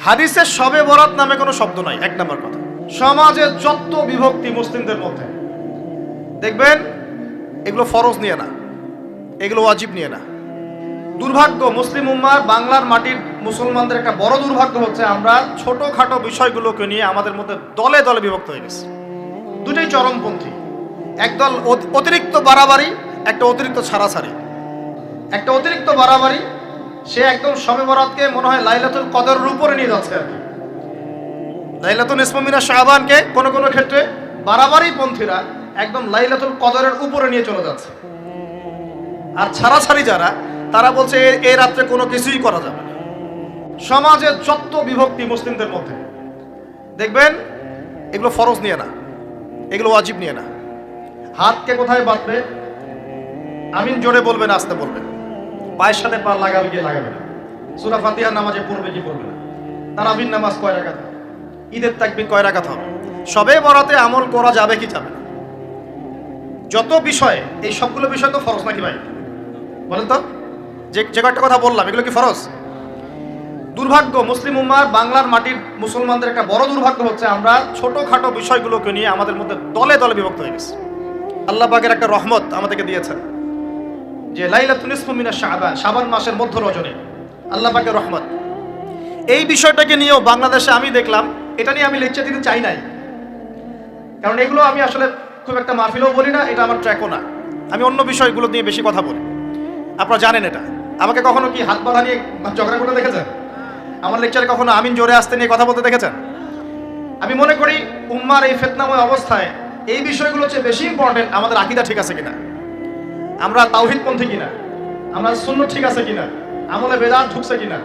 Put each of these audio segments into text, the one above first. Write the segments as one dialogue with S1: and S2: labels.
S1: হাদিসে সবে বরাত নামে কোনো শব্দ নাই, এক নম্বর কথা। সমাজে যত বিভক্তি মুসলিমদের মধ্যে, দেখবেন, এগুলো ফরজ নিয়ে না, এগুলো ওয়াজিব নিয়ে না। দুর্ভাগ্য, মুসলিম উম্মার বাংলার মাটির মুসলমানদের একটা বড় দুর্ভাগ্য হচ্ছে আমরা ছোটখাটো বিষয়গুলোকে নিয়ে আমাদের মধ্যে দলে দলে বিভক্ত হয়ে গেছে। দুটোই চরমপন্থী। একদল অত- অতিরিক্ত বাড়াবাড়ি, একটা অতিরিক্ত ছাড়াছাড়ি। একটা অতিরিক্ত বাড়াবাড়ি সে একদম সবে বরাতকে মনে হয় লাইলাতুল কদরের উপরে নিয়ে যাচ্ছে আর লাইলাতুল ইসমামিনা শাহবানকে কোনো কোনো ক্ষেত্রে বাড়াবাড়ি পন্থীরা একদম লাইলাতুল কদরের উপরে নিয়ে চলে যাচ্ছে। আর ছাড়াছাড়ি যারা, তারা বলছে এই রাত্রে কোনো কিছুই করা যাবে না। সমাজে যত বিভক্তি মুসলিমদের মধ্যে, দেখবেন এগুলো ফরজ নিয়ে না, এগুলো ওয়াজিব নিয়ে না। হাতকে কোথায় বাঁধবে? আমিন জোরে বলবেন, আসতে বলবেন। পায়ের সাথে পা লাগাবে কি লাগাবে না? সুরা ফাতিহা নামাজে পড়বে কি পড়বে না? তারাবিন নামাজ কয় রাখাত ঈদের তাকবির কয় রাখাত হবে? সবে বরাতে আমল করা যাবে কি যাবে যত বিষয়, এই সবগুলো বিষয় তো ফরজ নাকি ভাই? বলেন তো। যে যে কয়েকটা কথা বললাম, এগুলো কি ফরজ? দুর্ভাগ্য, মুসলিম উম্মার বাংলার মাটির মুসলমানদের একটা বড় দুর্ভাগ্য হচ্ছে আমরা ছোটখাটো বিষয়গুলোকে নিয়ে আমাদের মধ্যে দলে দলে বিভক্ত হয়ে গেছি। আল্লাহ পাকের একটা রহমত আমাদেরকে দিয়েছেন। যে লাইলাতুল নিসফু মিনা শাবান শাবান মাসের মধ্য রজনী। আল্লাহ পাকের রহমত। এই বিষয়টাকে নিয়েও বাংলাদেশে আমি দেখলাম, এটা নিয়ে আমি লেকচার দিতে চাই নাই। কারণ এগুলো আমি আসলে খুব একটা মাহফিলেও বলি না, এটা আমার ট্র্যাকও না। আমি অন্য বিষয়গুলো নিয়ে বেশি কথা বলি। আপনারা জানেন এটা। আমাকে কখনো কি হাত বাঁধা নিয়ে ঝগড়া করতে দেখেছেন? আমার লেকচারে কখনো আমিন জোরে আসতে নিয়ে কথা বলতে দেখেছেন? আমি মনে করি, উম্মার এই ফেতনাময় অবস্থায় এই বিষয়গুলো হচ্ছে বেশি ইম্পর্টেন্ট আমাদের আকিদা ঠিক আছে কিনা। আমরা তাওহিদপন্থী কিনা? আমরা শূন্য ঠিক আছে কিনা? আমলে বেদান ঢুকছে কিনা?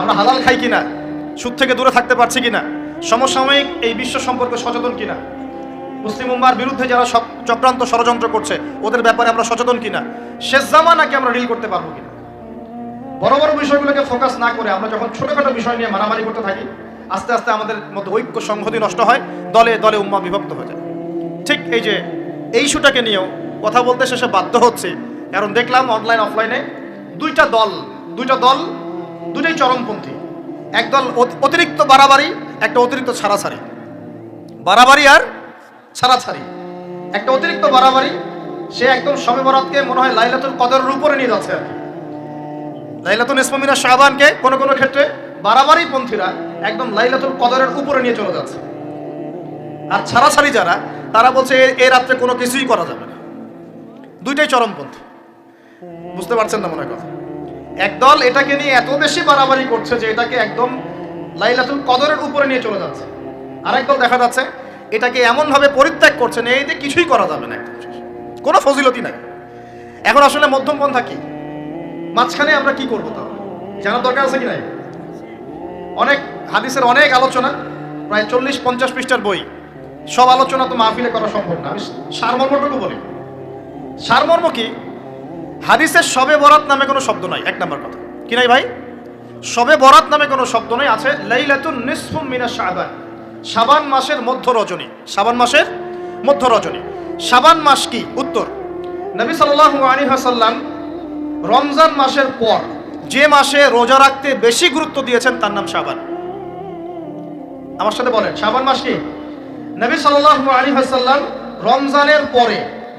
S1: আমরা হালাল খাই কিনা? সুদ থেকে দূরে থাকতে পারছি কিনা? সমসাময়িক এই বিশ্ব সম্পর্কে সচেতন কিনা? মুসলিম উম্মার বিরুদ্ধে যারা সব চক্রান্ত ষড়যন্ত্র করছে, ওদের ব্যাপারে আমরা সচেতন কিনা? শেষ জামানাকে আমরা ডিল করতে পারব কিনা? বড় বড় বিষয়গুলোকে ফোকাস না করে আমরা যখন ছোটখাটো বিষয় নিয়ে মারামারি করতে থাকি, আস্তে আস্তে আমাদের মধ্যে ঐক্য সংহতি নষ্ট হয়, দলে দলে উম্মা বিভক্ত হয়ে যায়। ঠিক এই যে, এই ইস্যুটাকে নিয়েও কথা বলতে শেষে বাধ্য হচ্ছে। কারণ দেখলাম অনলাইন অফলাইনে দুইটা দল দুইটা দল দুটাই চরমপন্থী। একদল অতি- অতিরিক্ত বাড়াবাড়ি, একটা অতিরিক্ত ছাড়াছাড়ি। বাড়াবাড়ি আর ছাড়াছাড়ি। একটা অতিরিক্ত বাড়াবাড়ি, সে একদম সবে বরাতকে মনে হয় লাইলাতুল কদরের উপরে নিয়ে যাচ্ছে আর কি। লাইলাতুল ইসমামিনা শাহবানকে কোনো কোনো ক্ষেত্রে বাড়াবাড়ি পন্থীরা একদম লাইলাতুল কদরের উপরে নিয়ে চলে যাচ্ছে। আর ছাড়াছাড়ি যারা, তারা বলছে এই রাত্রে কোনো কিছুই করা যাবে না। দুইটাই চরমপন্থী বুঝতে পারছেন না মনে কথা? একদল এটাকে নিয়ে এত বেশি বাড়াবাড়ি করছে যে এটাকে একদম লাইলাতুল কদরের উপরে নিয়ে চলে যাচ্ছে। আরেক দল দেখা যাচ্ছে এটাকে এমনভাবে পরিত্যাগ করছে না এই যে কিছুই করা যাবে না একদম। কোনো ফজিলতি নাই। এখন আসলে মধ্যম পন্থা কি? মাঝখানে আমরা কি করব তাহলে? জানার দরকার আছে কি নাই? অনেক হাদিসের অনেক আলোচনা, প্রায় চল্লিশ পঞ্চাশ পৃষ্ঠার বই। সব আলোচনা তো মাহফিলে করা সম্ভব না। আমি সারমর্মটুকু বলি। সারমর্ম কি? হাদিসের সবে বরাত নামে কোনো শব্দ নাই। এক নম্বর কথা। কি নাই ভাই? সবে বরাত নামে কোনো শব্দ নেই, আছে লাইলাতুন শাবান। মাসের মধ্য রজনী। শাবান মাসের মধ্য রজনী। সাবান মাস কি? উত্তর। নবী সাল্লাল্লাহু আলাইহি ওয়াসাল্লাম রমজান মাসের পর যে মাসে রোজা রাখতে বেশি গুরুত্ব দিয়েছেন, তার নাম সাবান আমার সাথে বলেন, শাবান মাস কি? নবী সাল্লাল্লাহু আলাইহি ওয়াসাল্লাম রমজানের পরে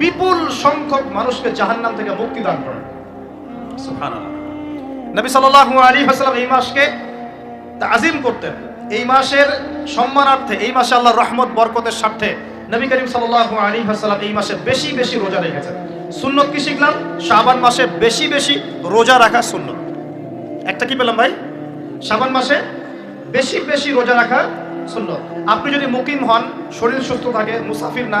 S1: বিপুল সংখ্যক মানুষকে জাহান্নাম থেকে মুক্তি দান করেন। নবী সাল্লাল্লাহু আলাইহি ওয়াসাল্লাম এই মাসকে তাজিম করতেন। এই মাসের সম্মানার্থে এই মাসে আল্লাহর রহমত বরকতের স্বার্থে নবী করিম সাল্লাল্লাহু আলাইহি ওয়াসাল্লাম এই মাসে বেশি বেশি রোজা রেখেছেন। সুন্নত কি শিখলাম? শাবান মাসে বেশি বেশি রোজা রাখা সুন্নত। একটা কি পেলাম ভাই? শাবান মাসে বেশি বেশি রোজা রাখা সুন্নত। আপনি যদি মুকিম হন শরীর সুস্থ থাকে মুসাফির না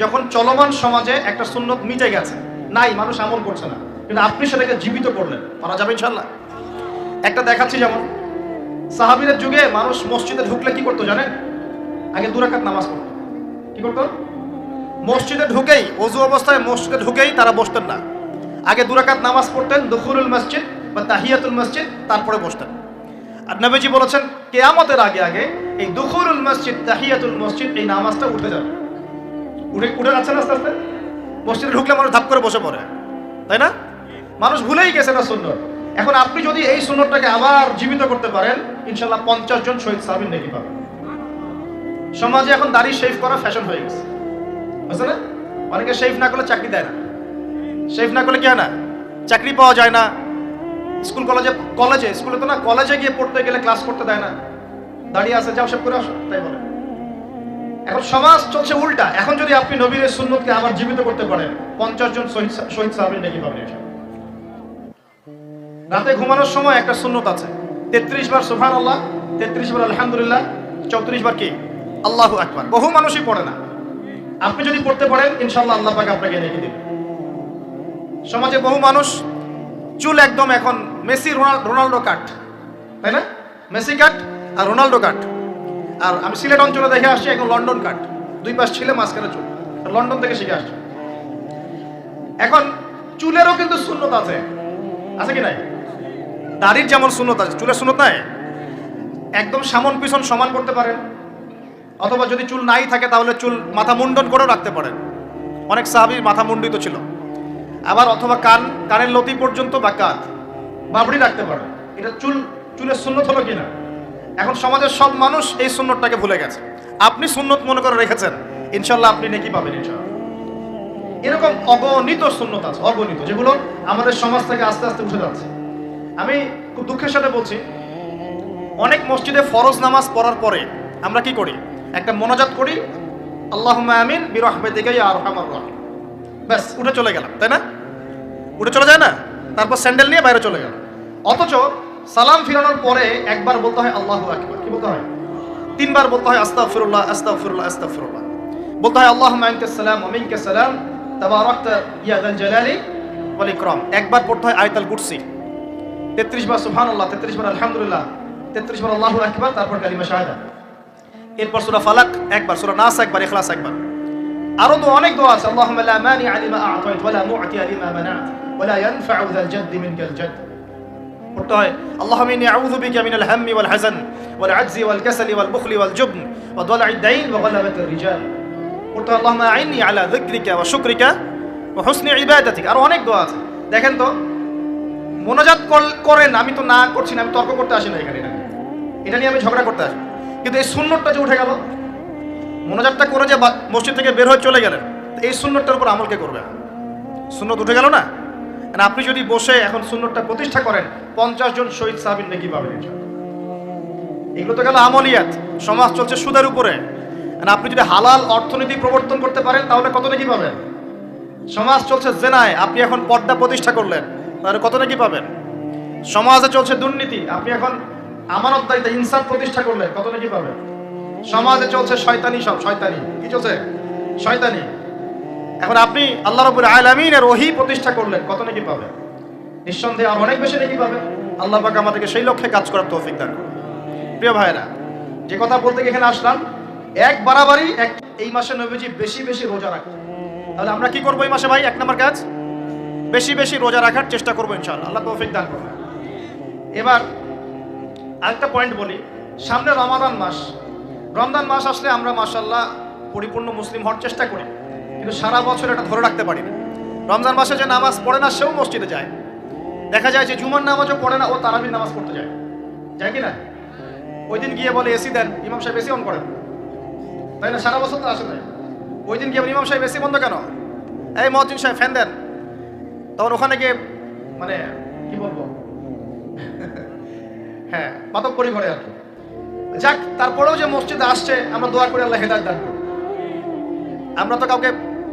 S1: যখন চলমান সমাজে একটা সুন্নত মিটে গেছে, নাই, মানুষ আমল করছে না, কিন্তু আপনি সেটাকে জীবিত করলেন, পারা যাবে ইনশাল্লাহ একটা দেখাচ্ছি যেমন সাহাবিরের যুগে মানুষ মসজিদে ঢুকলে কি করতো জানেন? আগে দুরাকাত নামাজ পড়তো। কি করতো? মসজিদে ঢুকেই, অজু অবস্থায় মসজিদে ঢুকেই তারা বসতেন না। আগে দুরাকাত নামাজ পড়তেন, দুখুরুল মসজিদ বা তাহিয়াতুল মসজিদ, তারপরে বসতেন। আর নবীজি বলেছেন, কেয়ামতের আগে আগে এই দুখুরুল মসজিদ, তাহিয়াতুল মসজিদ এই নামাজটা উঠে যাবে। উঠে উঠে যাচ্ছে না আস্তে আস্তে? মসজিদে ঢুকলে মানুষ ধাপ করে বসে পড়ে। তাই না? মানুষ ভুলেই গেছে না সুন্দর এখন আপনি যদি এই সুন্নতটাকে আবার জীবিত করতে পারেন, ইনশাল্লাহ পঞ্চাশ জন শহীদ সাহাবির নেকি পাবেন। সমাজে এখন দাড়ি শেভ করা ফ্যাশন হয়ে গেছে। বুঝছে না? অনেকে শেভ না করলে চাকরি দেয় না। শেভ না করলে কি হয় না চাকরি পাওয়া যায় না। স্কুল, কলেজে কলেজে, স্কুলে তো না, কলেজে গিয়ে পড়তে গেলে ক্লাস করতে দেয় না। দাঁড়িয়ে আছে, যাও সব করে আসো, তাই বলে। এখন সমাজ চলছে উল্টা। এখন যদি আপনি নবীর সুন্নতকে আবার জীবিত করতে পারেন, পঞ্চাশ জন শহীদ সাহাবির নাকি পাবেন রাতে ঘুমানোর সময় একটা সুন্নত আছে। তেত্রিশ বার সুফান আল্লাহ তেত্রিশ বার আলহামদুলিল্লাহ, চৌত্রিশ বার কি? আল্লাহু আকবার। বহু মানুষই পড়ে না। আপনি যদি পড়তে পারেন ইনশাল্লাহ আল্লাহ পাক আপনাকে রেখে দিবেন সমাজে বহু মানুষ, চুল একদম এখন মেসি, রোনাল- রোনাল্ডো কাট। তাই না? মেসি কাট আর রোনাল্ডো কাট। আর আমি সিলেট অঞ্চলে দেখে আসছি, এখন লন্ডন কাট দুই পাশ ছিলে মাঝখানে চুল। লন্ডন থেকে শিখে আসছি। এখন চুলেরও কিন্তু শূন্যতা আছে। আছে কি নাই? দাড়ির যেমন শূন্যত আছে, চুলের শূন্যত নাই? একদম সামন পিছন সমান করতে পারেন। অথবা যদি চুল নাই থাকে, তাহলে চুল মাথা মুন্ডন করেও রাখতে পারেন। অনেক সাহাবির মাথা মুন্ডিত ছিল। আবার অথবা কান, কানের লতি পর্যন্ত বা কাঁধ, বাবড়ি রাখতে পারেন। এটা চুল, চুলের সুন্নত হলো কিনা এখন সমাজের সব মানুষ এই সুন্নতটাকে ভুলে গেছে। আপনি সুন্নত মনে করে রেখেছেন। ইনশাল্লাহ আপনি নেকি পাবেন ইনশাল্লাহ এরকম অগণিত শূন্যতা আছে, অগণিত, যেগুলো আমাদের সমাজ থেকে আস্তে আস্তে উঠে যাচ্ছে। আমি খুব দুঃখের সাথে বলছি, অনেক মসজিদে ফরজ নামাজ পড়ার পরে আমরা কি করি? একটা মোনাজাত করি আল্লাহ আমিন বিরহমেদিকে আর রহমান রহিম। ব্যাস, উঠে চলে গেলাম, তাই না? উঠে চলে যায় না? তারপর স্যান্ডেল নিয়ে বাইরে চলে গেল অথচ সালাম ফিরানোর পরে একবার বলতে হয় আল্লাহ আকবার। কি বলতে হয়? তিনবার বলতে হয় আস্তাগফিরুল্লাহ আস্তাগফিরুল্লাহ আস্তাগফিরুল্লাহ। বলতে হয় আল্লাহুম্মা আনতাস সালাম, ওয়া মিনকাস সালাম, তাবারাকতা, ইয়া যাল জালালি ওয়াল ইকরাম। একবার পড়তে হয় আয়াতুল কুরসি। 33 বার সুবহানাল্লাহ 33 বার আলহামদুলিল্লাহ 33 বার আল্লাহু আকবার, তারপর কালিমা শাহাদা। এরপর সূরা ফালাক, একবার, সূরা নাস, একবার, ইখলাস, একবার। আরও তো অনেক দোয়া আছে, আল্লাহুম্মা লা মানি লিমা আ'তাইত, ওয়া লা মু'তি লিমা মানা'ত, ওয়া লা ইয়ানফা'ু যাল জাদ্দি মিনকাল জাদ্দ। পড়তে হয়। আল্লাহুম্মা ইন্নী আউযু বিকা মিনাল হাম্মি ওয়াল হাযান ওয়াল আজজি ওয়াল কাসালি ওয়াল বুখলি ওয়াল জুবন ওয়া দালা'id দাইন ওয়া গালাবাতির রিজাল। পড়তে হয় আল্লাহুম্মা আইন্নি আলা যিকরিকা ওয়া শুকরিকা ওয়া হুসনি ইবাদাতিক। আর অনেক দোয়া আছে। দেখেন তো, মোনাজাত কর- করেন, আমি তো না করছি না, আমি তর্ক করতে আসি না এখানে। এটা নিয়ে। আমি ঝগড়া করতে আসি। কিন্তু এই সুন্নতটা যে উঠে গেল, মোনাজাতটা করে যে মসজিদ থেকে বের হয়ে চলে গেলেন এই সুন্নতটার উপর আমল কে করবে? সুন্নত উঠে গেল না? আপনি যদি বসে এখন সুন্নতটা প্রতিষ্ঠা করেন, পঞ্চাশ জন শহীদ সাহাবিন নাকি পাবেন। এগুলো তো গেল আমলিয়াত। সমাজ চলছে সুদের উপরে। আপনি যদি হালাল অর্থনীতি প্রবর্তন করতে পারেন, তাহলে কত নাকি পাবেন? সমাজ চলছে জেনায়। আপনি এখন পর্দা প্রতিষ্ঠা করলেন, তাহলে কত নাকি পাবেন? সমাজে চলছে দুর্নীতি। আপনি এখন আমানতদারিতা ইনসাফ প্রতিষ্ঠা করলেন কত নাকি পাবেন? সমাজে চলছে শয়তানি সব, শয়তানি। কি চলছে? শয়তানি। এখন আপনি আল্লাহ রবুল আলমিনের ওহি প্রতিষ্ঠা করলেন, কত নাকি পাবেন? নিঃসন্দেহে আর অনেক বেশি নাকি পাবেন। আল্লাহ পাক আমাদেরকে সেই লক্ষ্যে কাজ করার তৌফিক দান। প্রিয় ভাইরা যে কথা বলতে এখানে আসলাম, এক বাড়াবাড়ি, এক এই মাসে নবীজি বেশি বেশি রোজা রাখেন তাহলে আমরা কি করব এই মাসে ভাই? এক নম্বর কাজ, বেশি বেশি রোজা রাখার চেষ্টা করব ইনশাআল্লাহ। আল্লাহ তৌফিক দান করবেন এবার আরেকটা পয়েন্ট বলি, সামনে রমাদান মাস। রমদান মাস আসলে আমরা মাশাল্লাহ পরিপূর্ণ মুসলিম হওয়ার চেষ্টা করি। কিন্তু সারা বছর এটা ধরে রাখতে পারি না রমজান মাসে যে নামাজ পড়ে না, সেও মসজিদে যায়। দেখা যায় যে জুমার নামাজও পড়ে না, ও তারাবির নামাজ পড়তে যায়। যায় কি না ওই দিন গিয়ে বলে, এসি দেন। ইমাম সাহেব এসি অন করেন। তাই না? সারা বছর তো আসে নাই। ওই দিন গিয়ে ইমাম সাহেব এসি বন্ধ কেন? এই মহাজিন সাহেব, ফ্যান দেন। তখন ওখানে গিয়ে মানে কি বলব? হ্যাঁ মাতক করি ঘরে আর যাক, তারপরেও যে মসজিদে আসছে, আমরা দোয়া করে, আল্লাহ হেদায়ত দান করব আমরা তো কাউকে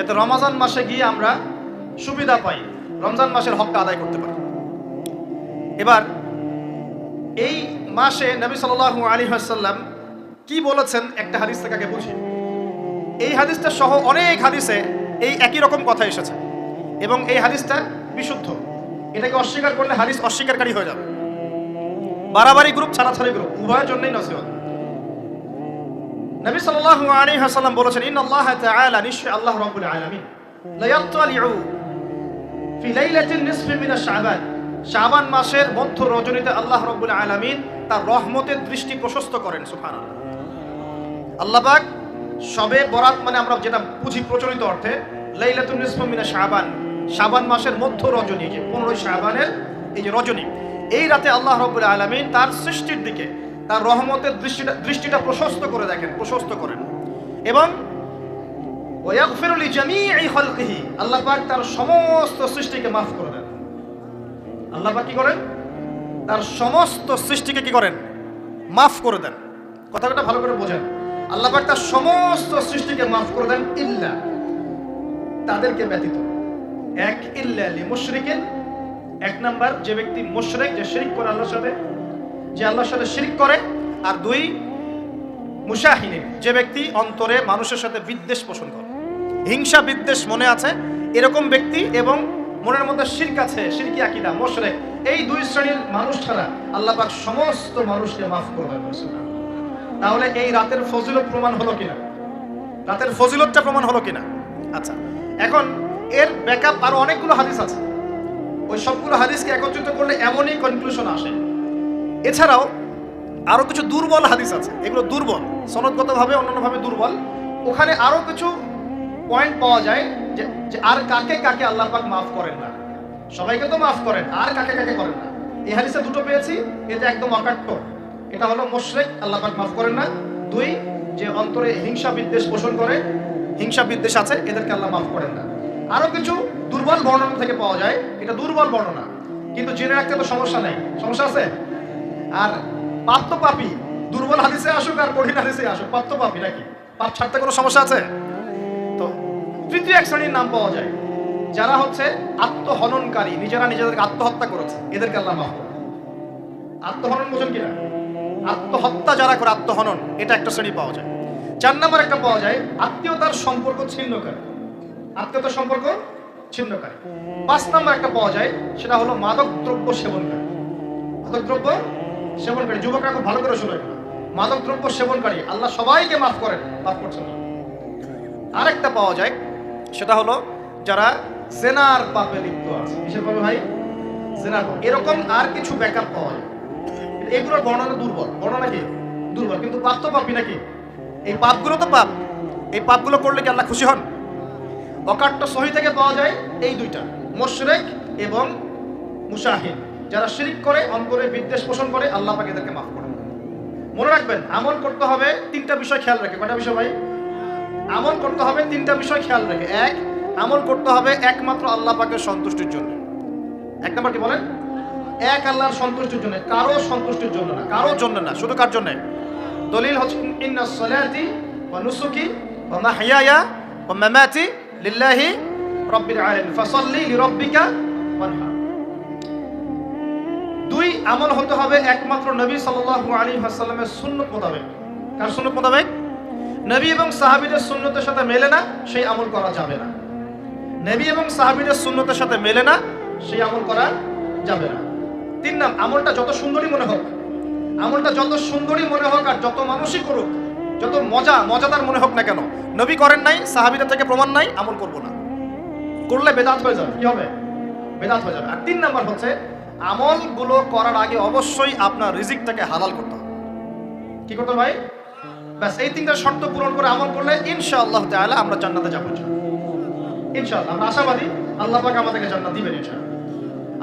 S1: যাতে রমাজান মাসে গিয়ে আমরা সুবিধা পাই, রমজান মাসের হকটা আদায় করতে পারি। এবার, এই মাসে নবী সাল্লাহ আলী সাল্লাম কি বলেছেন একটা হাদিস থেকে বুঝি। এই হাদিসটা সহ অনেক হাদিসে এই একই রকম কথা এসেছে এবং এই হাদিসটা বিশুদ্ধ। এটাকে অস্বীকার করলে হাদিস অস্বীকারী হয়ে যাবে। বাড়াবাড়ি গ্রুপ ছাড়াছাড়ি গ্রুপ উভয়ের জন্যই নসিহত। নবী সাল্লাল্লাহু আলাইহি ওয়াসাল্লাম বলেছেন ইন আল্লাহ তাআলা নিশ্চয় আল্লাহ রাব্বুল আলামিন। লা ইয়াত্তালিউ ফি লাইলাতিন নিসফি মিন শাবান। শাবান মাসের মধ্য রজনীতে আল্লাহ রাব্বুল আলামিন তার রহমতের দৃষ্টি প্রশস্ত করেন, সুবহানাল্লাহ। আল্লাহ পাক সবে বরাত মানে আমরা যেটা বুঝি প্রচলিত অর্থে, লাইলাতুন নিসফি মিন শাবান শাবান মাসের মধ্য রজনী, যে 15 শাবানের এই যে রজনী, এই রাতে আল্লাহ রাব্বুল আলামিন তার সৃষ্টির দিকে তার রহমতের দৃষ্টিটা দৃষ্টিটা প্রশস্ত করে দেখেন, প্রশস্ত করেন। এবং ওয়াগফিরু লিজামিই খালকিহি, আল্লাহ পাক তার সমস্ত সৃষ্টিকে মাফ করে দেন। আল্লাহ পাক কি করেন? তার সমস্ত সৃষ্টিকে কি করেন? মাফ করে দেন। কথাটা ভালো করে বোঝেন। আল্লাহ পাক তার সমস্ত সৃষ্টিকে মাফ করে দেন ইল্লা, তাদেরকে ব্যতীত। এক ইল্লা মুশরিকিন, এক নাম্বার যে ব্যক্তি মুশরিক, যে শিরক করে আল্লাহর সাথে যে আল্লাহর সাথে শিরক করে, আর দুই, মুশাহিনে, যে ব্যক্তি অন্তরে মানুষের সাথে বিদ্বেষ পোষণ করে। হিংসা, বিদ্বেষ মনে আছে, এরকম ব্যক্তি এবং মনের মধ্যে শিরক আছে, শিরকি আকিদা মোশরেক এই দুই শ্রেণির মানুষ ছাড়া আল্লাহ পাক সমস্ত মানুষকে মাফ করবে তাহলে এই রাতের ফজিলত প্রমাণ হলো কিনা? রাতের ফজিলতটা প্রমাণ হলো কিনা? আচ্ছা এখন এর ব্যাকআপ আরও অনেকগুলো হাদিস আছে। ওই সবগুলো হাদিসকে একত্রিত করলে এমনই কনক্লুশন আসে। এছাড়াও আরও কিছু দুর্বল হাদিস আছে। এগুলো দুর্বল, সনদগতভাবে, অন্যান্যভাবে দুর্বল। ওখানে আরও কিছু পয়েন্ট পাওয়া যায় যে আর কাকে কাকে আল্লাহ পাক মাফ করেন না। সবাইকে তো মাফ করেন, আর কাকে কাকে করেন না। এই হাদিসে দুটো পেয়েছি, এটা একদম অকাট্য। এটা হলো মোশরেক, আল্লাহ পাক মাফ করেন না। দুই, যে অন্তরে হিংসা বিদ্বেষ পোষণ করে, হিংসা বিদ্বেষ আছে, এদেরকে আল্লাহ মাফ করেন না। আরও কিছু দুর্বল বর্ণনা থেকে পাওয়া যায়, এটা দুর্বল বর্ণনা। কিন্তু জেনে রাখতে তো সমস্যা নেই। সমস্যা আছে? আর তো পাপি, দুর্বল হাদিসে আসুক আর কঠিন হাদিসে আসুক তো পাপি নাকি? পাপ ছাড়তে কোনো সমস্যা আছে? তো তৃতীয় এক শ্রেণির নাম পাওয়া যায়। যারা হচ্ছে আত্মহননকারী, নিজেরা নিজেদেরকে আত্মহত্যা করেছে, এদেরকে আল্লাহ মাফ করে আত্মহনন বোঝেন কিনা? আত্মহত্যা যারা করে, আত্মহনন, এটা একটা শ্রেণি পাওয়া যায়। চার নাম্বার একটা পাওয়া যায়, আত্মীয়তার সম্পর্ক ছিন্নকারী। আত্মীয়তার সম্পর্ক ছিন্নকারী। পাঁচ নাম্বার একটা পাওয়া যায়, সেটা হলো মাদক দ্রব্য সেবনকারী। মাদক দ্রব্য সেবনকারী, যুবকরা খুব ভালো করে শুনে মাদক দ্রব্য সেবনকারী, আল্লাহ সবাইকে মাফ করেন, মাফ করছেন। আরেকটা পাওয়া যায়, সেটা হলো যারা জেনার পাপে লিপ্ত আছে। কিসের পাপে ভাই? জেনার এরকম আর কিছু ব্যাকআপ পাওয়া যায়। এগুলোর বর্ণনা দুর্বল। বর্ণনা কি? দুর্বল। কিন্তু পাপ তো পাপি নাকি? এই পাপগুলো তো পাপ। এই পাপগুলো করলে কি আল্লাহ খুশি হন? অকাট্য সহি থেকে পাওয়া যায় এই দুইটা, মোশরেক এবং মুশাহিন যারা শিরিক করে, অন্তরে বিদ্বেষ পোষণ করে, আল্লাহ পাক এদেরকে মাফ করেন। মনে রাখবেন, আমল করতে হবে তিনটা বিষয় খেয়াল রাখে। কয়টা বিষয় ভাই? আমল করতে হবে তিনটা বিষয় খেয়াল রেখে। এক, আমল করতে হবে একমাত্র আল্লাহ পাকের সন্তুষ্টির জন্য। এক নম্বর কি বলেন? এক আল্লাহর সন্তুষ্টির জন্য, কারও সন্তুষ্টির জন্য না। কারোর জন্য না, শুধু কার জন্য? দলিল হচ্ছে, ইন্না সলাতি ওয়া নুসুকি ওয়া মাহইয়ায়া ওয়া মামাতি লিল্লাহি রাব্বিল আলামিন। লিরাব্বিকা দুই আমল হতে হবে একমাত্র নবী সাল্লাল্লাহু আলাইহি ওয়াসাল্লামের সুন্নাত মোতাবেক। কার সুন্নাত মোতাবেক? নবী এবং সাহাবীদের সুন্নতের সাথে মেলে না, সেই আমল করা যাবে না। নবী এবং সাহাবীদের সুন্নতের সাথে মেলে না, সেই আমল করা যাবে না। তিন নাম, আমলটা যত সুন্দরী মনে হোক, আমলটা যত সুন্দরী মনে হোক আর যত মানুষই করুক, যত মজা, মজাদার মনে হোক না কেন, নবী করেন নাই, সাহাবীদের থেকে প্রমাণ নাই, আমল করব না। করলে বেদাত হয়ে যাবে, কি হবে? বেদাত হয়ে যাবে। আর তিন নাম্বার হচ্ছে আমলগুলো করার আগে অবশ্যই আপনার রিজিকটাকে হালাল করতে হবে। কি করতে ভাই? ব্যাস, এই তিনটা শর্ত পূরণ করে আমল করলে ইনশাআল্লাহ তাআলা আমরা জান্নাতে যাব ইনশাআল্লাহ। আমরা আশাবাদী আল্লাহ পাক আমাদেরকে জান্নাত দিবেন ইনশাআল্লাহ।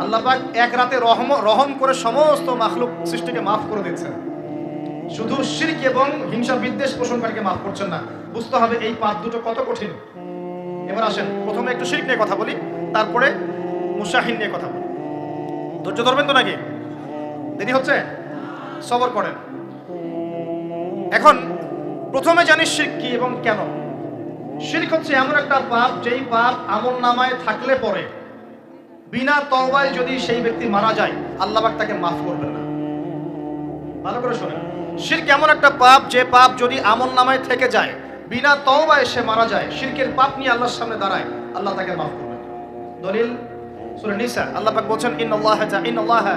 S1: আল্লাহ পাক এক রাতে রহম রহম করে সমস্ত মাখলুক সৃষ্টিকে মাফ করে দিচ্ছেন শুধু শিরক এবং হিংসা বিদ্বেষ পোষণকারীকে মাফ করছেন না, বুঝতে হবে এই পাপ দুটো কত কঠিন। এবার আসেন, প্রথমে একটু শিরক নিয়ে কথা বলি, তারপরে মুসাহিন নিয়ে কথা বলি। ধৈর্য ধরবেন তো নাকি? দেরি হচ্ছে? সবর করেন। এখন প্রথমে জানি শিরক কি এবং কেন? শিরক হচ্ছে এমন একটা পাপ, যেই পাপ আমল নামায় থাকলে পরে বিনা তওবায় যদি সেই ব্যক্তি মারা যায়, আল্লাহ পাক তাকে মাফ করবেন না। ভালো করে শোনেন। শিরক এমন একটা পাপ, যে পাপ যদি আমল নামায় থেকে যায়, বিনা তওবায় সে মারা যায়, শিরকের পাপ নিয়ে আল্লাহর সামনে দাঁড়ায়, আল্লাহ তাকে মাফ করবেন। দলিল সূরা নিসা, আল্লাহ পাক বলেন ইন্নাল্লাহা জা, ইন্নাল্লাহা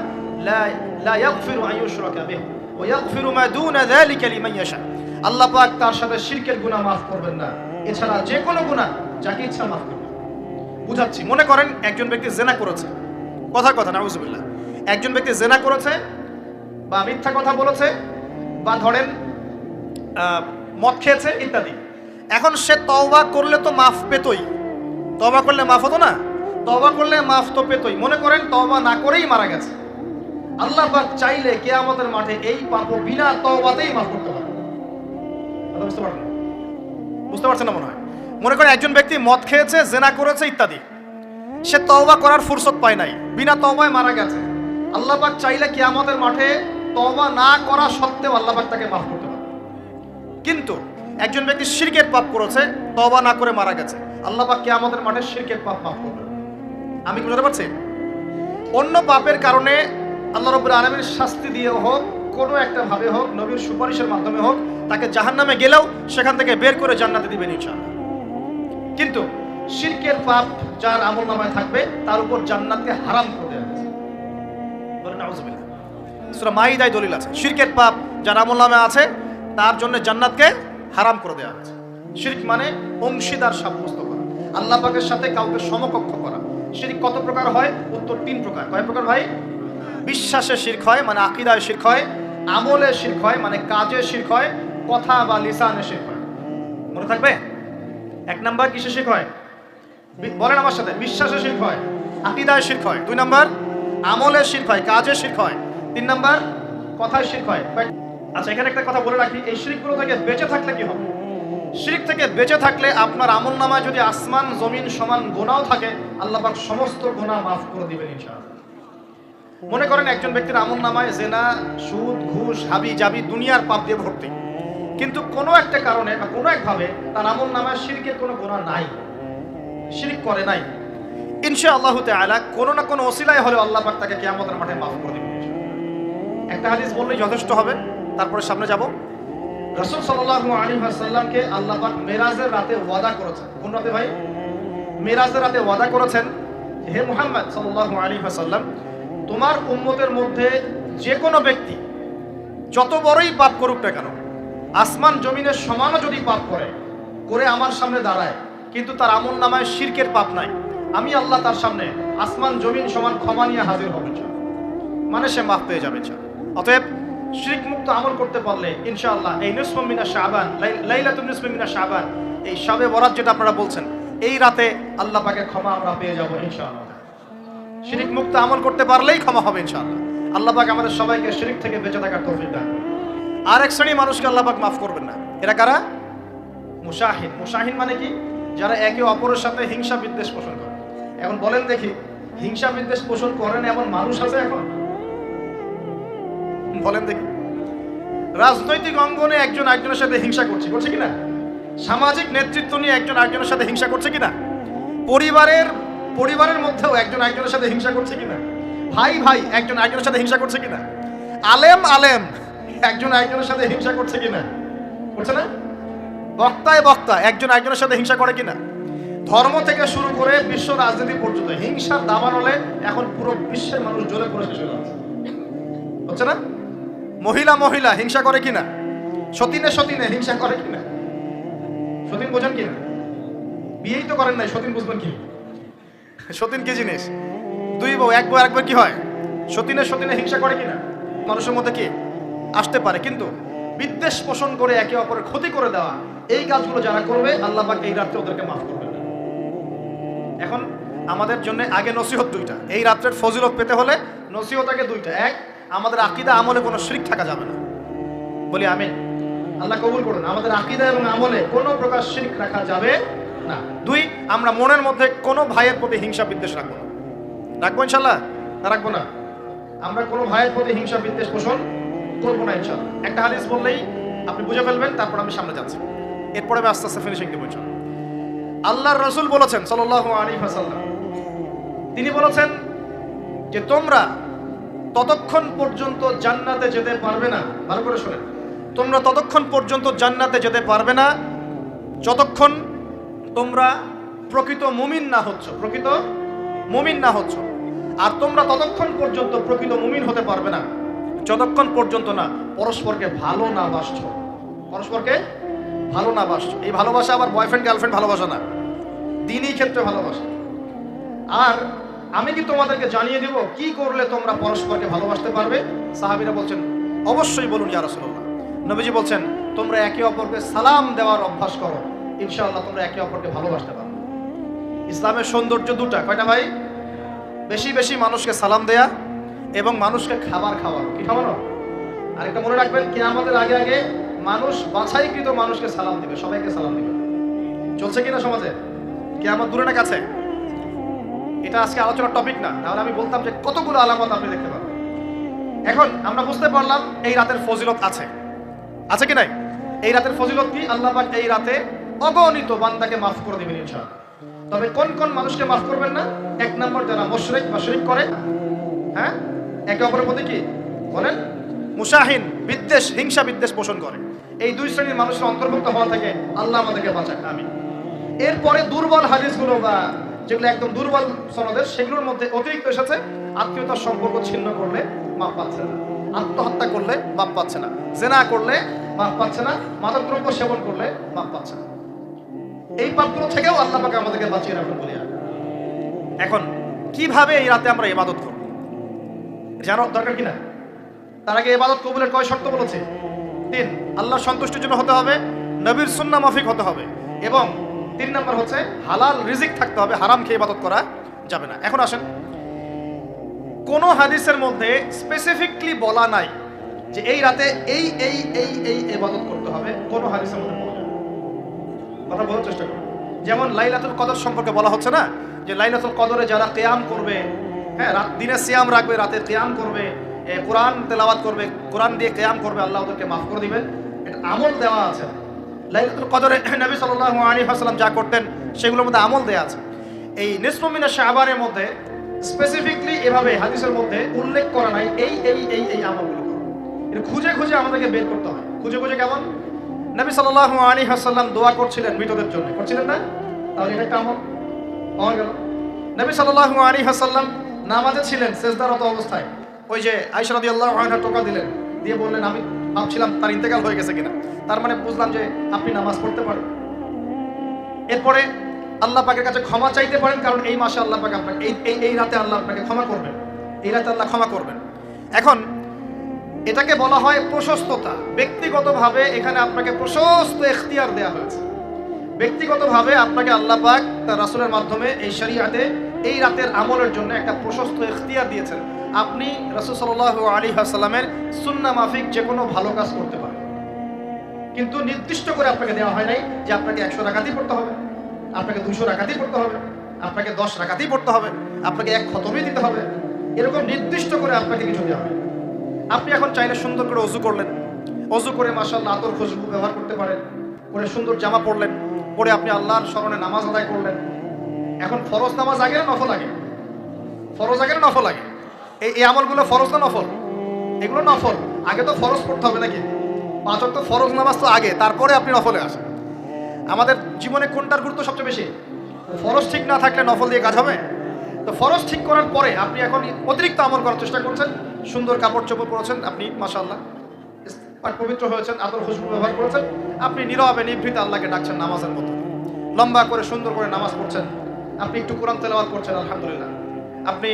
S1: লা লা ইয়াগফিরু আন ইউশরাকা বিহি ওয়া ইয়াগফিরু মা দুনা যালিকা লিমান ইয়াশা. আল্লাহ পাক তার সাথে শিরকের গুনাহ মাফ করবেন না। এছাড়া যে কোনো গুনাহ যাকে ইচ্ছা মাফ করবেন। বুঝাচ্ছি, মনে করেন একজন ব্যক্তি জেনা করেছে। কথার কথা, নাউজুবিল্লাহ। একজন ব্যক্তি জেনা করেছে বা মিথ্যা কথা বলেছে বা ধরেন মদ খেয়েছে ইত্যাদি। এখন সে তওবা করলে তো মাফ পেতই। তওবা করলে মাফ হতো না? তওবা করলে মাফ তো পেতই। মনে করেন, তওবা না করেই মারা গেছে। আল্লাহ চাইলে কেয়ামতের মাঠে এই পাপ বিনা তওবাতেই মাফ করতে পারে বুঝতে পারছেন না মনে হয়? মনে করেন একজন ব্যক্তি মদ খেয়েছে, জেনা করেছে, ইত্যাদি। সে তওবা করার ফুরসত পায় নাই। বিনা তওবায় মারা গেছে। আল্লাহ পাক চাইলে আমাদের মাঠে তওবা না করা সত্ত্বেও আল্লাহ পাক তাকে মাফ করতে পারে কিন্তু একজন ব্যক্তি শিরকের পাপ করেছে, তওবা না করে মারা গেছে। আল্লাহ পাক আমাদের মাঠে শিরকের পাপ মাফ করবে। আমি কি বুঝতে পারছি? অন্য পাপের কারণে আল্লাহ রব্বুল আলমীর শাস্তি দিয়ে হোক, কোনো একটা ভাবে হোক, নবীর সুপারিশের মাধ্যমে হোক, তাকে জাহান্নামে গেলেও সেখান থেকে বের করে জান্নাতে দিবেন ইনশাআল্লাহ। কিন্তু শিরকের পাপ যার আমল নামায় থাকবে, তার উপর জান্নাতকে হারাম করে দেওয়া হয়েছে। দলিল আছে, শিরকের পাপ যার আমল নামে আছে, তার জন্য জান্নাতকে হারাম করে দেওয়া হয়েছে। শিরক মানে অংশীদার সাব্যস্ত করা। আল্লাহ পাকের সাথে কাউকে সমকক্ষ করা। শিরক কত প্রকার হয়? উত্তর তিন প্রকার। কয় প্রকার ভাই? বিশ্বাসে শিরক হয় মানে আকিদায় শিরক হয় আমলে শিরক হয় মানে কাজে শিরক হয়, কথা বা লিসানে শিরক হয়। মনে থাকবে? এক নাম্বার কিসে শিরক হয়? বলেন আমার সাথে বিশ্বাসে শিরক হয়, আকিদায় শিরক হয়। দুই নাম্বার আমলে শিরক হয় কাজে শিরক হয়। তিন নাম্বার কথায় শিরক হয়। আচ্ছা এখানে একটা কথা বলে রাখি, এই শিরকগুলো থেকে বেঁচে থাকলে কি হবে? শিরক থেকে বেঁচে থাকলে আপনার আমল নামায় যদি আসমান, জমিন সমান গোনাও থাকে, আল্লাহ পাক সমস্ত গোনা মাফ করে দিবেন ইনশাআল্লাহ। মনে করেন একজন ব্যক্তির আমল নামায় জেনা, সুদ, ঘুষ, হাবি, জাবি দুনিয়ার পাপ দিয়ে ভর্তি। কিন্তু কোনো একটা কারণে বা কোনো একভাবে তার আমল নামায় শিরকের কোনো গোনা নাই। শিরিক করে নাই। ইনশা আল্লাহ তাআলা কোনো না কোনো ওসিলায় হলে আল্লাহ পাক তাকে কিয়ামতের মাঠে মাফ করে দিবেন। একটা হাদিস বললেই যথেষ্ট হবে, তারপরে সামনে যাব। রাসূল সাল্লাল্লাহু আলাইহি ওয়াসাল্লামকে আল্লাহ মেরাজের রাতে ওয়াদা করেছেন। কোন রাতে ভাই? মেরাজের রাতে ওয়াদা করেছেন হে মুহাম্মদ সাল্লাল্লাহু আলাইহি ওয়াসাল্লাম, তোমার উম্মতের মধ্যে যে কোনো ব্যক্তি, যত বড়ই পাপ করুক না কেন, আসমান জমিনের সমানও যদি পাপ করে করে আমার সামনে দাঁড়ায়, কিন্তু তার আমল নামায় শিরকের পাপ নাই, আমি আল্লাহ তার সামনে আসমান জমিন সমান ক্ষমা নিয়ে হাজির হবেন মানে সে মাফ পেয়ে যাবে। অতএব শিরক মুক্ত আমল করতে পারলে ইনশাআল্লাহ এই নুসফ মিনা শাবান লাই- লাইলাতুন নুসফ মিনা শাবান, এই শবে বরাত যেটা আপনারা বলছেন, এই রাতে আল্লাহ পাকে ক্ষমা আমরা পেয়ে যাব ইনশাআল্লাহ। শিরিক মুক্ত আমল করতে পারলেই ক্ষমা হবে ইনশাআল্লাহ। আল্লাহ পাক আমাদের সবাইকে শিরিক থেকে বেঁচে থাকার তৌফিক আর এক শ্রেণি মানুষকে আল্লাহ পাক মাফ করবেন না। এরা কারা? মুশাহিন মুশাহিন মানে কি? যারা একে অপরের সাথে হিংসা বিদ্বেষ পোষণ করে। এখন বলেন দেখি, হিংসা বিদ্বেষ পোষণ করেন এমন মানুষ আছে এখন? বলেন দেখি। রাজনৈতিক অঙ্গনে একজন একজনের সাথে হিংসা করছে করছে কিনা? সামাজিক নেতৃত্ব নিয়ে একজন একজনের সাথে হিংসা করছে কিনা? পরিবারের পরিবারের মধ্যেও একজন একজনের সাথে হিংসা করছে কিনা? ভাই ভাই, একজন একজনের সাথে হিংসা করছে কিনা? আলেম আলেম, একজন একজনের সাথে হিংসা করছে কিনা? করছে না? বক্তায় বক্তা, একজন একজনের সাথে হিংসা করে কিনা? ধর্ম থেকে শুরু করে বিশ্ব রাজনীতি পর্যন্ত, হিংসার দাবান হলে এখন পুরো বিশ্বের মানুষ জ্বলে পড়ে শেষ হয়ে যাচ্ছে। হচ্ছে না? মহিলা মহিলা, হিংসা করে কিনা? সতীনে সতীনে, হিংসা করে কিনা? সতীন বোঝেন কিনা? বিয়েই তো করেন নাই, সতীন বুঝবেন কি? সতীন কি জিনিস? দুই বউ, এক বউ একবার কি হয়? সতীনে সতীনে হিংসা করে কিনা? মানুষের মধ্যে কি? আসতে পারে, কিন্তু বিদ্বেষ পোষণ করে একে অপরের ক্ষতি করে দেওয়া, এই কাজগুলো যারা করবে, আল্লাহ পাক এই রাত্রে ওদেরকে মাফ করবে না। এখন আমাদের জন্য আগে নসিহত দুইটা। এই রাত্রের ফজিলত পেতে হলে নসিহত আগে দুইটা। এক আমাদের আকিদা আমলে কোনো শিরিক থাকা যাবে না। বলি আমি আল্লাহ কবুল করুন। আমাদের আকিদা এবং আমলে কোনো প্রকার শিরিক রাখা যাবে না। দুই, আমরা মনের মধ্যে কোনো ভাইয়ের প্রতি হিংসা বিদ্বেষ রাখব না। রাখব ইনশাল্লাহ না, রাখব না। আমরা কোনো ভাইয়ের প্রতি হিংসা বিদ্বেষ পোষণ করব না ইনশাল্লাহ একটা হাদিস বললেই আপনি বুঝে ফেলবেন, তারপর আমি সামনে যাচ্ছি। এরপরে আমি আস্তে আস্তে ফিনিশিং দেবো আল্লাহর রসুল বলেছেন সাল্লাহ আলী হাসাল্লাম তিনি বলেছেন যে তোমরা ততক্ষণ পর্যন্ত জান্নাতে যেতে পারবে না। ভালো করে শোনেন। তোমরা ততক্ষণ পর্যন্ত জান্নাতে যেতে পারবে না, যতক্ষণ তোমরা প্রকৃত মুমিন না হচ্ছ, প্রকৃত মুমিন না হচ্ছ। আর তোমরা ততক্ষণ পর্যন্ত প্রকৃত মুমিন হতে পারবে না, যতক্ষণ পর্যন্ত না পরস্পরকে ভালো না বাসছ। পরস্পরকে ভালো না বাসছ। এই ভালোবাসা আবার বয়ফ্রেন্ড গার্লফ্রেন্ড ভালোবাসা না। দিনই ক্ষেত্রে ভালোবাসা। আর আমি কি তোমাদেরকে জানিয়ে দিব কি করলে তোমরা পরস্পরকে ভালোবাসতে পারবে? সাহাবিরা বলছেন, অবশ্যই বলুন ইয়া রাসূলুল্লাহ। নবীজি বলছেন, তোমরা একে অপরকে সালাম দেওয়ার অভ্যাস করো। ইনশাআল্লাহ তোমরা একে অপরকে ভালোবাসতে পারবে। ইসলামের সৌন্দর্য দুটা, কয়টা ভাই? বেশি বেশি মানুষকে সালাম দেয়া এবং মানুষকে খাবার খাওয়ানো। কি খাওয়ানো? আরেকটা মনে রাখবেন কি আমাদের আগে আগে মানুষ বাছাইকৃত মানুষকে সালাম দিবে, সবাইকে সালাম দিবে। চলছে কিনা সমাজে? কে আমার দূরে না কাছে? এটা আজকে আলোচনার টপিক না। তাহলে আমি বলতাম যে কতগুলো আলামত আপনি দেখতে পাবেন। এখন আমরা বুঝতে পারলাম এই রাতের ফজিলত আছে। আছে কি নাই? এই রাতের ফজিলত কি? আল্লাহ পাক এই রাতে অগণিত বান্দাকে মাফ করে দিবেন ইনশাআল্লাহ। তবে কোন কোন মানুষকে মাফ করবেন না? এক নম্বর যারা মুশরিক বা শিরক করে হ্যাঁ? একে অপরের প্রতি কি? বলেন? মুশাহিন, বিদ্বেষ, হিংসা, বিদ্বেষ পোষণ করে। এই দুই শ্রেণির মানুষের অন্তর্ভুক্ত হওয়া থেকে আল্লাহ আমাদেরকে বাঁচাক। আমি এরপরে দুর্বল হাদিসগুলো বা যেগুলো একদম দুর্বল সনদের, সেগুলোর মধ্যে অতিরিক্ত এসেছে। আত্মীয়তার সম্পর্ক ছিন্ন করলে মাপ পাচ্ছে না। আত্মহত্যা করলে মাপ পাচ্ছে না। জেনা করলে মাপ পাচ্ছে না। মাদকদ্রব্য সেবন করলে মাপ পাচ্ছে না। এই পাপগুলো থেকেও আল্লাহ পাকে আমাদেরকে বাঁচিয়ে রাখুন বলি এখন, কীভাবে এই রাতে আমরা ইবাদত করব? জানো, দরকার কিনা তার আগে ইবাদত কবুলের কয় শর্ত বলেছে? তিন আল্লাহর সন্তুষ্টির জন্য হতে হবে, নবীর সুন্না মাফিক হতে হবে এবং তিন নম্বর হচ্ছে, হালাল রিজিক থাকতে হবে, হারাম খেয়ে ইবাদত করা যাবে না। এখন আসেন, কোন হাদিসের মধ্যে স্পেসিফিকলি বলা নাই যে এই রাতে এই এই এই এই ইবাদত করতে হবে, কোন হাদিসের মধ্যে কথা বলার চেষ্টা করুন। যেমন লাইলাতুল কদর সম্পর্কে বলা হচ্ছে না যে লাইলাতুল কদরে যারা কেয়াম করবে হ্যাঁ রাত দিনে সিয়াম রাখবে, রাতে কেয়াম করবে কোরআন তেলাওয়াত করবে, কোরআন দিয়ে কেয়াম করবে, আল্লাহ ওদেরকে মাফ করে দিবেন। এটা আমল দেওয়া আছে লাইলাতুল কদরে নবী সাল্লাল্লাহু আলাইহি ওয়াসাল্লাম যা করতেন, সেগুলোর মধ্যে আমল দেয়া আছে। এই নিসফমিনা শাহবানের মধ্যে স্পেসিফিকলি এভাবে হাদিসের মধ্যে উল্লেখ করা নাই, এই এই এই এই আমলগুলো। এটা খুঁজে খুঁজে আমাদেরকে বের করতে হয় খুঁজে খুঁজে কেমন? নবী সাল্লাল্লাহু আলাইহি ওয়াসাল্লাম দোয়া করছিলেন মৃতদের জন্য। করছিলেন না? তাহলে এটা একটা আমল। গেল। নবী সাল্লাল্লাহু আলাইহি ওয়াসাল্লাম নামাজে ছিলেন, সেজদারত অবস্থায়। ওই যে আয়েশা রাদিয়াল্লাহু আনহা টোকা দিলেন, দিয়ে বললেন, আমি ভাবছিলাম তার ইন্তেকাল হয়ে গেছে কিনা। তার মানে বুঝলাম যে আপনি নামাজ পড়তে পারেন। এরপরে আল্লাহ পাকের কাছে ক্ষমা চাইতে পারেন, কারণ এই মাসে আল্লাহ পাক আপনাকে এই এই রাতে আল্লাহ আপনাকে ক্ষমা করবেন। এই রাতে আল্লাহ ক্ষমা করবেন। এখন এটাকে বলা হয় প্রশস্ততা। ব্যক্তিগতভাবে এখানে আপনাকে প্রশস্ত এখতিয়ার দেওয়া হয়েছে। ব্যক্তিগতভাবে আপনাকে আল্লাহ পাক তার রাসুলের মাধ্যমে এই শরিয়াতে এই রাতের আমলের জন্য একটা প্রশস্ত এখতিয়ার দিয়েছেন। আপনি রাসূল সাল্লাল্লাহু আলাইহি ওয়াসাল্লামের সুন্নাহ মাফিক যে কোনো ভালো কাজ করতে পারেন। কিন্তু নির্দিষ্ট করে আপনাকে দেওয়া হয় নাই যে আপনাকে একশো রাখাতেই পড়তে হবে, আপনাকে দুশো রাখাতেই পড়তে হবে, আপনাকে দশ রাখাতেই পড়তে হবে, আপনাকে এক খতমই দিতে হবে। এরকম নির্দিষ্ট করে আপনাকে কিছু দেওয়া হয় আপনি এখন চাইলে সুন্দর করে অজু করলেন। অজু করে মাসাল্লাহ আতর খুশবু ব্যবহার করতে পারেন। করে সুন্দর জামা পরলেন। পরে আপনি আল্লাহর স্মরণে নামাজ আদায় করলেন। এখন ফরজ নামাজ আগে না নফল আগে? ফরজ আগে না নফল আগে? এই এই আমলগুলো ফরজ না নফল? এগুলো নফল। আগে তো ফরজ পড়তে হবে নাকি? পাঁচ তো ফরজ নামাজ তো আগে, তারপরে আপনি নফলে আসেন। আমাদের জীবনে কোনটার গুরুত্ব সবচেয়ে বেশি? ফরজ ঠিক না থাকলে নফল দিয়ে কাজ হবে? তো ফরজ ঠিক করার পরে আপনি এখন অতিরিক্ত আমল করার চেষ্টা করছেন, সুন্দর কাপড় চোপড় পরেছেন, আপনি মাসাল্লাহ পবিত্র হয়েছেন আদর খুশবু ব্যবহার করেছেন, আপনি নীরবে নিভৃত আল্লাহকে ডাকছেন নামাজের মতো। লম্বা করে সুন্দর করে নামাজ পড়ছেন। আপনি একটু কোরআন তেলাওয়াত করছেন, আলহামদুলিল্লাহ। আপনি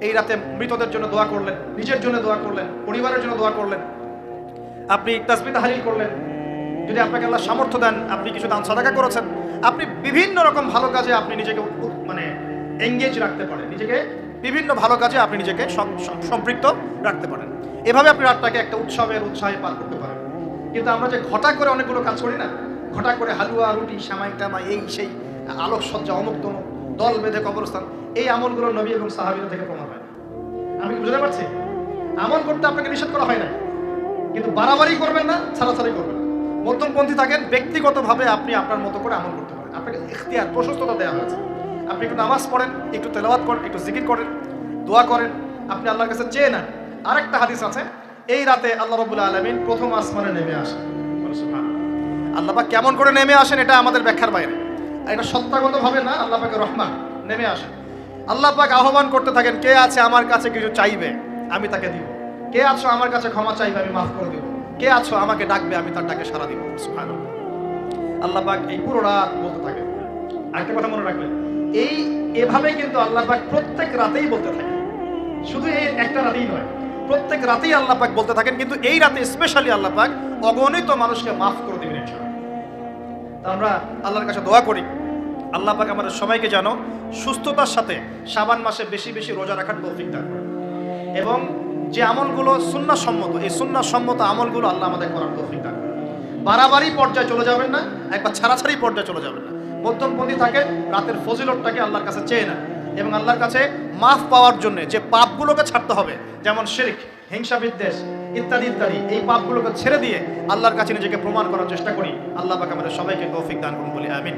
S1: এই রাতে মৃতদের জন্য দোয়া করলেন, নিজের জন্য দোয়া করলেন, পরিবারের জন্য দোয়া করলেন। আপনি তাসবি তাহালিল করলেন। যদি আপনাকে আল্লাহ সামর্থ্য দেন, আপনি কিছু দান, সাদাকা করেছেন, আপনি বিভিন্ন রকম ভালো কাজে আপনি নিজেকে মানে এঙ্গেজ রাখতে পারেন। নিজেকে বিভিন্ন ভালো কাজে আপনি নিজেকে সম- সম- সম্পৃক্ত রাখতে পারেন। এভাবে আপনি রাতটাকে একটা উৎসবের উৎসাহে পার করতে পারেন। কিন্তু আমরা যে ঘটা করে অনেকগুলো কাজ করি না, ঘটা করে হালুয়া, রুটি সামাই টামাই এই সেই আলোকসজ্জা অমুক তমুক দল বেঁধে কবরস্থান, এই আমলগুলো নবী এবং সাহাবিরা থেকে প্রমাণ হয়। আমি বুঝতে পারছি? আমল করতে আপনাকে নিষেধ করা হয় না কিন্তু বাড়াবাড়ি করবেন না, ছাড়াছাড়ি করবেন না। মধ্যমপন্থী থাকেন, ব্যক্তিগতভাবে আপনি আপনার মতো করে আমল করতে পারেন। আপনাকে ইখতিয়ার, প্রশস্ততা দেওয়া হয়েছে। আপনি একটু নামাজ পড়েন, একটু তেলাওয়াত করেন, একটু জিকির করেন, দোয়া করেন, আপনি আল্লাহর কাছে চেয়ে নেন। আরেকটা হাদিস আছে, এই রাতে আল্লাহ রবুল্লা আলমিন প্রথম আসমানে নেমে আসেন। আল্লাহ কেমন করে নেমে আসেন, এটা আমাদের ব্যাখ্যার বাইরে। আর এটা সত্তাগতভাবে না, আল্লাহ পাকে রহমান নেমে আসেন। আল্লাহ পাক আহ্বান করতে থাকেন, কে আছে আমার কাছে কিছু চাইবে, আমি তাকে দিব। কে আছো আমার কাছে ক্ষমা চাইবে, আমি মাফ করে দিব। কে আছো আমাকে ডাকবে, আমি তার ডাকে সারা দিব। আল্লাহ পাক এই পুরো রাত বলতে থাকে আরেকটা কথা মনে রাখবেন, এই এভাবে কিন্তু আল্লাহ পাক প্রত্যেক রাতেই বলতে থাকে শুধু এই একটা রাতেই নয়, প্রত্যেক রাতেই আল্লাহ পাক বলতে থাকেন, কিন্তু এই রাতে স্পেশালি আল্লাহ পাক অগণিত মানুষকে মাফ করে আমরা আল্লাহর কাছে দোয়া করি। আল্লাহ পাক আমাদের সবাইকে জানো সুস্থতার সাথে সাবান মাসে বেশি বেশি রোজা রাখার তৌফিক দান এবং যে আমলগুলো সুন্না সম্মত এই সুন্না সম্মত আমলগুলো আল্লাহ আমাদের করার তৌফিক দান পর্যায়ে চলে যাবেন না, একবার ছাড়াছাড়ি পর্যায়ে চলে যাবেন না। মধ্যমপন্থী থাকে, রাতের ফজিলতটাকে আল্লাহর কাছে চেয়ে নেন। এবং আল্লাহর কাছে মাফ পাওয়ার জন্য যে পাপগুলোকে ছাড়তে হবে, যেমন শিরিক হিংসা বিদ্বেষ ইত্যাদি ইত্যাদি, এই পাপগুলোকে ছেড়ে দিয়ে আল্লাহর কাছে নিজেকে প্রমাণ করার চেষ্টা করি। আল্লাহ পাক আমাদের সবাইকে তৌফিক দান করুন বলি, আমিন।